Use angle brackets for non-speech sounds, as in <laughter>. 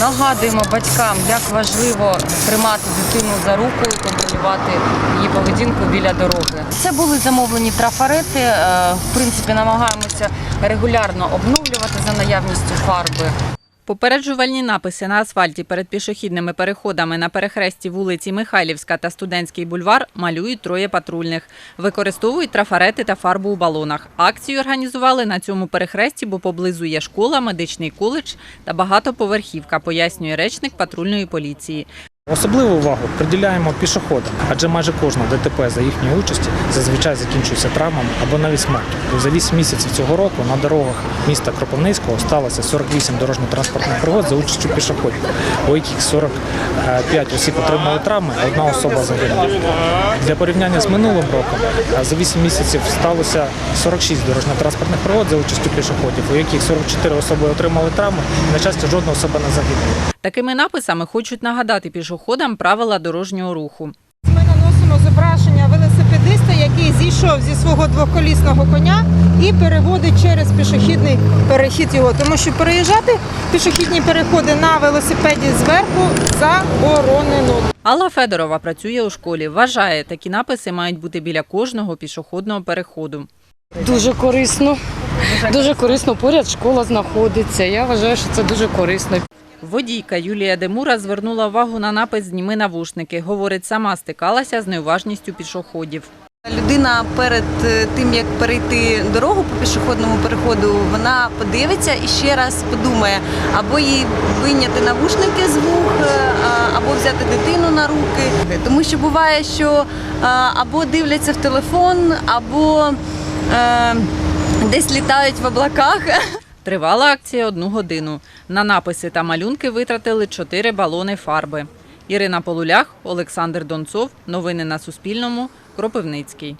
Нагадуємо батькам, як важливо тримати дитину за руку контролювати її поведінку біля дороги. Це були замовлені трафарети. е, В принципі, намагаємося регулярно обновлювати за наявністю фарби. Попереджувальні написи на асфальті перед пішохідними переходами на перехресті вулиці Михайлівська та Студентський бульвар малюють троє патрульних. Використовують трафарети та фарбу у балонах. Акцію організували на цьому перехресті, бо поблизу є школа, медичний коледж та багатоповерхівка, пояснює речник патрульної поліції. Особливу увагу приділяємо пішоходам, адже майже кожна ДТП за їхньої участі зазвичай закінчується травмами або навіть смертю. За 8 місяців цього року на дорогах міста Кропивницького сталося 48 дорожньо-транспортних пригод за участю пішоходів, у яких 45 осіб отримали травми, а одна особа загинула. Для порівняння з минулим роком за 8 місяців сталося 46 дорожньо-транспортних пригод за участю пішоходів, у яких 44 особи отримали травми, і на щастя жодна особа не загинула. Такими написами хочуть нагадати пішоходам правила дорожнього руху. Ми наносимо зображення велосипедиста, який зійшов зі свого двоколісного коня і переводить через пішохідний перехід його. Тому що переїжджати пішохідні переходи на велосипеді зверху заборонено. Алла Федорова працює у школі. Вважає, такі написи мають бути біля кожного пішохідного переходу. Дуже корисно. Дуже корисно. Поряд школа знаходиться. Я вважаю, що це дуже корисно. Водійка Юлія Демура звернула увагу на напис «Зніми навушники». Говорить, сама стикалася з неуважністю пішоходів. Людина перед е, тим як перейти дорогу по пішохідному переходу, вона подивиться і ще раз подумає, або їй вийняти навушники з вух, е, або взяти дитину на руки. Тому що буває, що е, або дивляться в телефон, або десь літають в облаках. <laughs> Тривала акція одну годину. На написи та малюнки витратили чотири балони фарби. Ірина Полулях, Олександр Донцов. Новини на Суспільному. Кропивницький.